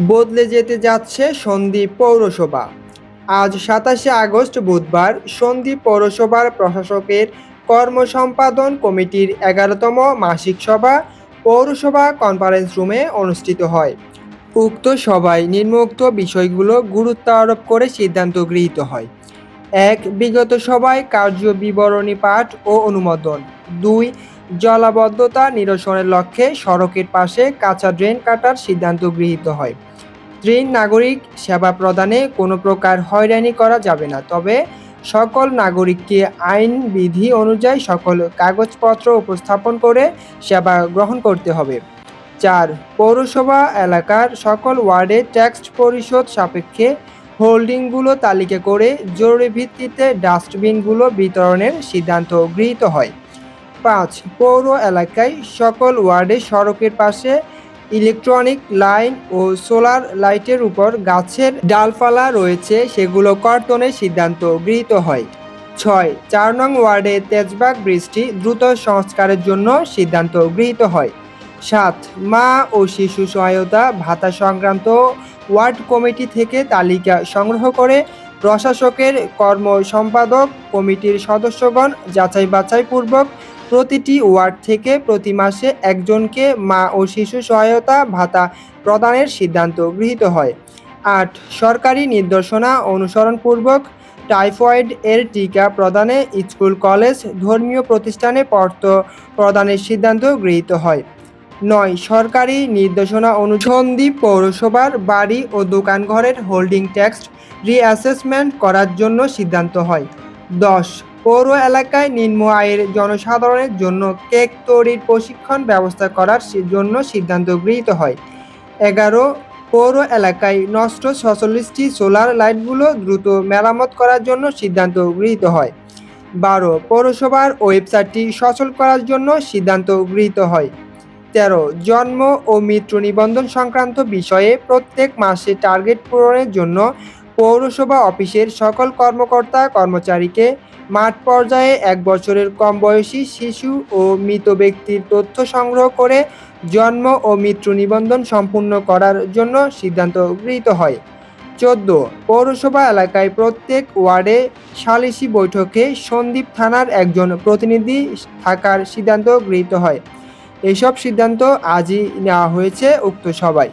বদলে যেতে যাচ্ছে সন্দ্বীপ পৌরসভা। আজ সাতাশে আগস্ট বুধবার সন্দ্বীপ পৌরসভার প্রশাসকের কর্মসম্পাদন কমিটির এগারোতম মাসিক সভা পৌরসভা কনফারেন্স রুমে অনুষ্ঠিত হয়। উক্ত সভায় নিম্নোক্ত বিষয়গুলো গুরুত্ব আরোপ করে সিদ্ধান্ত গৃহীত হয়। এক, বিগত সভায় কার্য বিবরণী পাঠ ও অনুমোদন। দুই জলাবদ্ধতা নিরসনের লক্ষ্যে সড়কের পাশে কাঁচা ড্রেন কাটার সিদ্ধান্ত গৃহীত হয়। তিন নাগরিক সেবা প্রদানে কোনো প্রকার হয়রানি করা যাবে না, তবে সকল নাগরিককে আইন বিধি অনুযায়ী সকল কাগজপত্র উপস্থাপন করে সেবা গ্রহণ করতে হবে। চার, পৌরসভা এলাকার সকল ওয়ার্ডে ট্যাক্স পরিশোধ সাপেক্ষে হোল্ডিংগুলো তালিকা করে জরুরি ভিত্তিতে ডাস্টবিনগুলো বিতরণের সিদ্ধান্ত গৃহীত হয়। পাঁচ পৌর এলাকায় সকল ওয়ার্ডে সড়কের পাশে ইলেকট্রনিক লাইন ও সোলার লাইটের উপর গাছের ডালপালা রয়েছে, সেগুলো কর্তনের সিদ্ধান্ত গৃহীত হয়। ছয়, চার নং ওয়ার্ডে তেজবাগ ব্রিজটি দ্রুত সংস্কারের জন্য সিদ্ধান্ত গৃহীত হয়। সাত, মা ও শিশু সহায়তা, ভাতা সংক্রান্ত ওয়ার্ড কমিটি থেকে তালিকা সংগ্রহ করে প্রশাসকের কর্ম সম্পাদক কমিটির সদস্যগণ যাচাই বাছাইপূর্বক প্রতিটি ওয়ার্ড থেকে প্রতি মাসে একজনকে মা ও শিশু সহায়তা ভাতা প্রদানের সিদ্ধান্ত গৃহীত হয়। আট, সরকারি নির্দেশনা অনুসরণপূর্বক টাইফয়েড এর টিকা প্রদানে স্কুল, কলেজ, ধর্মীয় প্রতিষ্ঠানে পর্ত প্রদানের সিদ্ধান্ত গৃহীত হয়। নয়, সরকারি নির্দেশনা অনুসন্দ্বীপ পৌরসভার বাড়ি ও দোকানঘরের হোল্ডিং ট্যাক্স রিঅ্যাসেসমেন্ট করার জন্য সিদ্ধান্ত হয়। দশ পৌর এলাকায় নিম্ন আয়ের জনসাধারণের জন্য কেক তৈরির প্রশিক্ষণ ব্যবস্থা করার জন্য সিদ্ধান্ত গৃহীত হয়। এগারো, পৌর এলাকায় নষ্ট ছচল্লিশটি সোলার লাইটগুলো দ্রুত মেরামত করার জন্য সিদ্ধান্ত গৃহীত হয়। বারো, পৌরসভার ওয়েবসাইটটি সচল করার জন্য সিদ্ধান্ত গৃহীত হয়। তেরো, জন্ম ও মৃত্যু নিবন্ধন সংক্রান্ত বিষয়ে প্রত্যেক মাসে টার্গেট পূরণের জন্য পৌরসভা অফিসের সকল কর্মকর্তা কর্মচারীকে মাঠ পর্যায়ে এক বছরের কম বয়সী শিশু ও মৃত ব্যক্তির তথ্য সংগ্রহ করে জন্ম ও মৃত্যু নিবন্ধন সম্পূর্ণ করার জন্য সিদ্ধান্ত গৃহীত হয়। চোদ্দ, পৌরসভা এলাকায় প্রত্যেক ওয়ার্ডে সালিসি বৈঠকে সন্দীপ থানার একজন প্রতিনিধি থাকার সিদ্ধান্ত গৃহীত হয়। এসব সিদ্ধান্ত আজই নেওয়া হয়েছে উক্ত সভায়।